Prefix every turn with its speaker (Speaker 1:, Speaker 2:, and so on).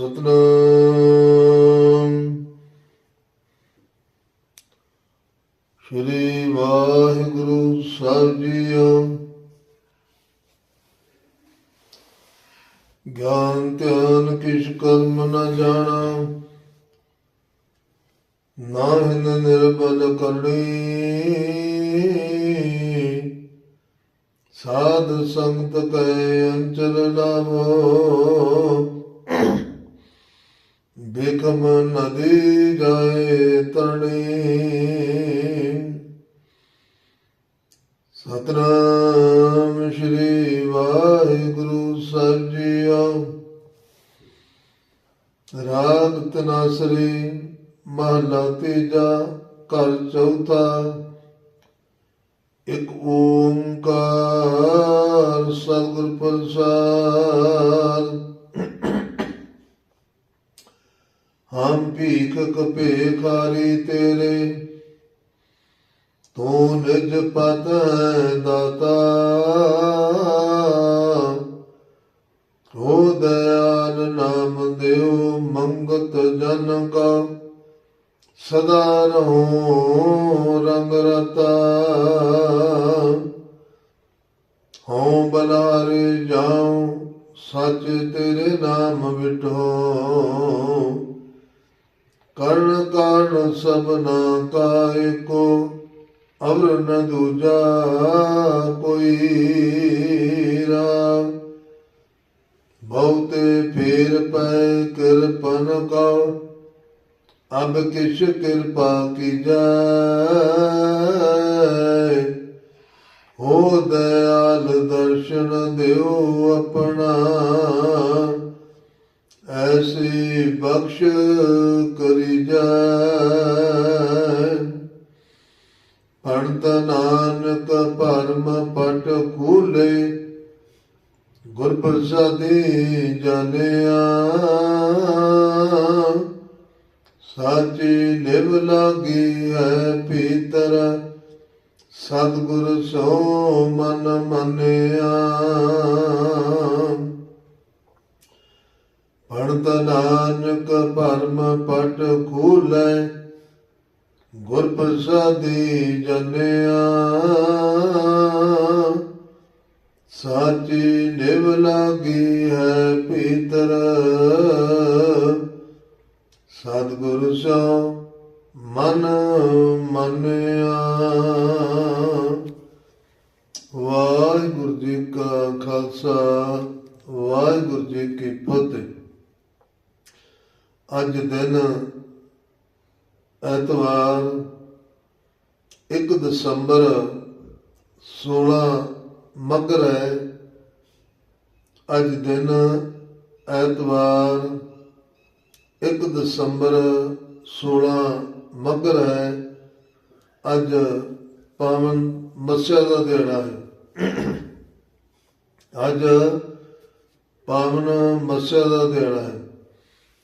Speaker 1: ਸਤਨਾਮ। ਸ਼੍ਰੀ ਵਾਹਿਗੁਰੂ ਸਾਹਿਬ ਜੀਓ। ਗਿਆਨ, ਧਿਆਨ, ਕਿਛ ਕਰਮ ਨ ਜਾਣਾ। ਨਾਹਿਨ ਨਿਰਬਲ ਕਰਣੀ ਸਾਧ ਸੰਗਤ ਕੈ ਅੰਚਲ ਲਾਵੋ। ਬਿਕਮ ਨਦੀ ਜਾਏ ਤਰਣੀ। ਸਤਨਾਮ ਸ਼੍ਰੀ ਵਾਹਿਗੁਰੂ ਸਾਹਿਬ ਜੀਓ। ਰਾਗ ਤਨਾਸਰੀ ਮਹਲਾ ਤੀਜਾ, ਘਰ ਚੌਥਾ। ਇੱਕ ਓੰਕਾਰ ਹਮ ਭੀਖ ਕਪੇ ਖਾਰੀ ਤੇਰੇ, ਤੂੰ ਨਿਜ ਪਤ ਦਾਤਾ। ਹੋ ਦਇਆਲ ਨਾਮ ਦਿਓ ਮੰਗਤ ਜਨ ਕਾ। ਸਦਾ ਰਹੋ ਰੰਗ ਰਤਾ। ਹਉ ਬਲਾਰੇ ਜਾਉ, ਸੱਚ ਤੇਰੇ ਨਾਮ ਵਿਟੋ ਕਰਨ ਕਾਰਨ ਸਭਨਾ ਕਾ ਕੋ, ਅਵਰ ਨ ਦੂਜਾ ਕੋਈ ਰਾਮ। ਬਹੁਤੇ ਫੇਰ ਪੈ ਕਿਰਪਨ ਕਾ ਅਬ ਕਿਛ ਕਿਰਪਾ ਕੀਜੈ ਹੋ ਦਇਆਲ ਦਰਸ਼ਨ ਦਿਓ ਆਪਣਾ। ਐਸੀ ਬਖਸ਼ ਕਰੀ ਜਾਏ। ਪੜਤ ਨਾਨਕ ਭਰਮ ਪਟ ਖੂਲੇ, ਗੁਰ ਪ੍ਰਸਾਦੀ ਜਾਣਿਆ। ਸਾਚੀ ਨਿਵ ਲਾਗੀ ਹੈ ਪੀਤਰ, ਸਤਿਗੁਰ ਸੋ ਮਨ ਮੰਨਿਆ। ਪੜਤ ਨਾਨਕ ਭਰਮ ਪਟ ਖੂਲੇ, ਗੁਰ ਪ੍ਰਸਾਦੀ ਜਨਿਆ। ਸਾਚੀ ਨਿਵ ਲਾਗੀ ਹੈ ਪੀਤਰ, ਸਤਿਗੁਰ ਸੋ ਮਨ ਮੰਨਿਆ। ਵਾਹਿਗੁਰੂ ਜੀ ਕਾ ਖਾਲਸਾ, ਵਾਹਿਗੁਰੂ ਜੀ ਕੀ ਫਤਿਹ। ਅੱਜ ਦਿਨ ਐਤਵਾਰ 1 ਦਸੰਬਰ 16 ਮਗਰ ਹੈ। ਅੱਜ ਦਿਨ ਐਤਵਾਰ 1 ਦਸੰਬਰ 16 ਮਗਰ ਹੈ। ਅੱਜ ਪਾਵਨ ਮੱਸਿਆ ਦਾ ਦਿਹਾੜਾ ਹੈ। ਅੱਜ ਪਾਵਨ ਮੱਸਿਆ ਦਾ ਦਿਹਾੜਾ ਹੈ।